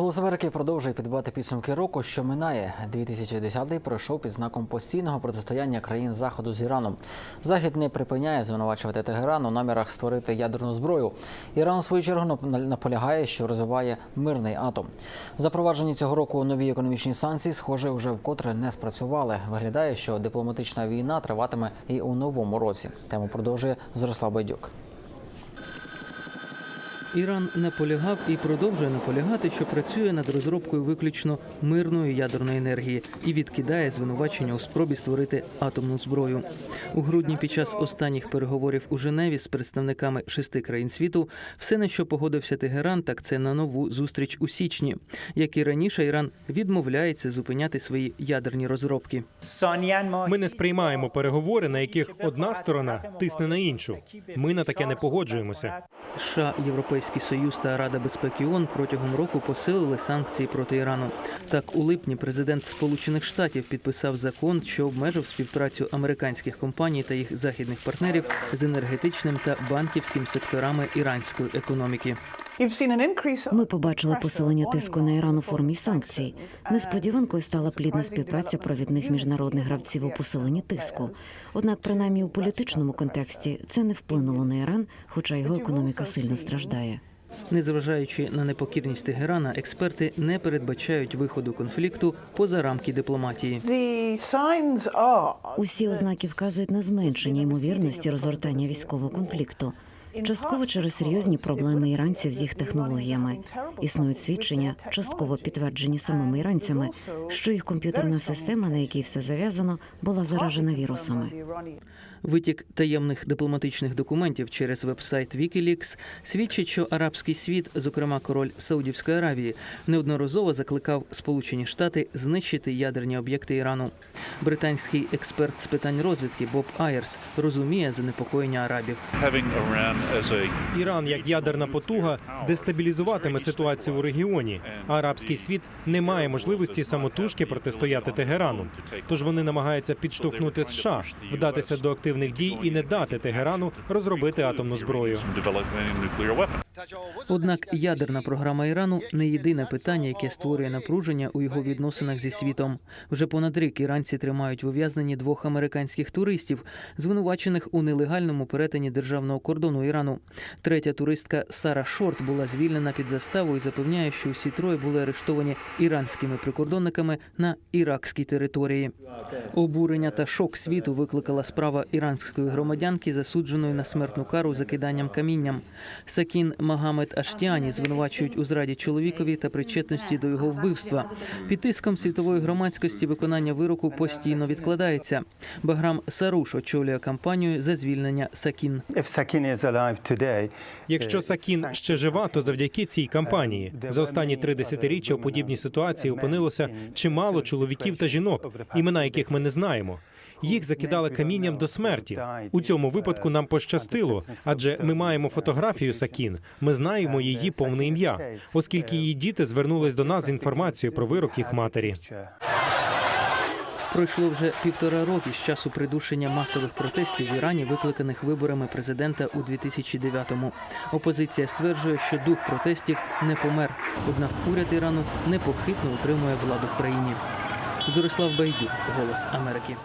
Голос Америки продовжує підбивати підсумки року, що минає. 2010-й пройшов під знаком постійного протистояння країн заходу з Іраном. Захід не припиняє звинувачувати Тегеран у намірах створити ядерну зброю. Іран у свою чергу нап- наполягає, що розвиває мирний атом. Запроваджені цього року нові економічні санкції, схоже, вже вкотре не спрацювали. Виглядає, що дипломатична війна триватиме і у новому році. Тему продовжує Зросла Байдюк. Іран наполягав і продовжує наполягати, що працює над розробкою виключно мирної ядерної енергії і відкидає звинувачення у спробі створити атомну зброю. У грудні під час останніх переговорів у Женеві з представниками шести країн світу все на що погодився Тегеран, так це на нову зустріч у січні. Як і раніше, Іран відмовляється зупиняти свої ядерні розробки. Ми не сприймаємо переговори, на яких одна сторона тисне на іншу. Ми на таке не погоджуємося. США, Європейський Союз та Рада безпеки ООН протягом року посилили санкції проти Ірану. Так, у липні президент Сполучених Штатів підписав закон, що обмежив співпрацю американських компаній та їх західних партнерів з енергетичним та банківським секторами іранської економіки. Ми побачили посилення тиску на Іран у формі санкцій. Несподіванкою стала плідна співпраця провідних міжнародних гравців у посиленні тиску. Однак, принаймні у політичному контексті, це не вплинуло на Іран, хоча його економіка сильно страждає. Незважаючи на непокірність Тегерана, експерти не передбачають виходу конфлікту поза рамки дипломатії. Усі ознаки вказують на зменшення ймовірності розгортання військового конфлікту. Частково через серйозні проблеми іранців з їх технологіями. Існують свідчення, частково підтверджені самими іранцями, що їх комп'ютерна система, на якій все зав'язано, була заражена вірусами. Витік таємних дипломатичних документів через вебсайт Wikileaks свідчить, що арабський світ, зокрема король Саудівської Аравії, неодноразово закликав Сполучені Штати знищити ядерні об'єкти Ірану. Британський експерт з питань розвідки Боб Айерс розуміє занепокоєння арабів. Іран як ядерна потуга дестабілізуватиме ситуацію у регіоні. А арабський світ не має можливості самотужки протистояти Тегерану. Тож вони намагаються підштовхнути США, вдатися до активних дій і не дати Тегерану розробити атомну зброю. Однак ядерна програма Ірану не єдине питання, яке створює напруження у його відносинах зі світом. Вже понад рік іранці тримають в ув'язненні двох американських туристів, звинувачених у нелегальному перетині державного кордону Ірану. Третя туристка Сара Шорт була звільнена під заставу і запевняє, що усі троє були арештовані іранськими прикордонниками на іракській території. Обурення та шок світу викликала справа іранської громадянки, засудженої на смертну кару закиданням камінням. Сакін Магамед Аштіані звинувачують у зраді чоловікові та причетності до його вбивства. Під тиском світової громадськості виконання вироку постійно відкладається. Баграм Саруш очолює кампанію за звільнення Сакін. Якщо Сакін ще жива, то завдяки цій кампанії за останні три десятиріччя у подібній ситуації опинилося чимало чоловіків та жінок, імена яких ми не знаємо. Їх закидали камінням до смерті. У цьому випадку нам пощастило, адже ми маємо фотографію Сакін. Ми знаємо її повне ім'я, оскільки її діти звернулись до нас з інформацією про вирок їх матері. Пройшло вже півтора роки з часу придушення масових протестів в Ірані, викликаних виборами президента у 2009-му. Опозиція стверджує, що дух протестів не помер. Однак уряд Ірану непохитно утримує владу в країні. Зорислав Байдюк, Голос Америки.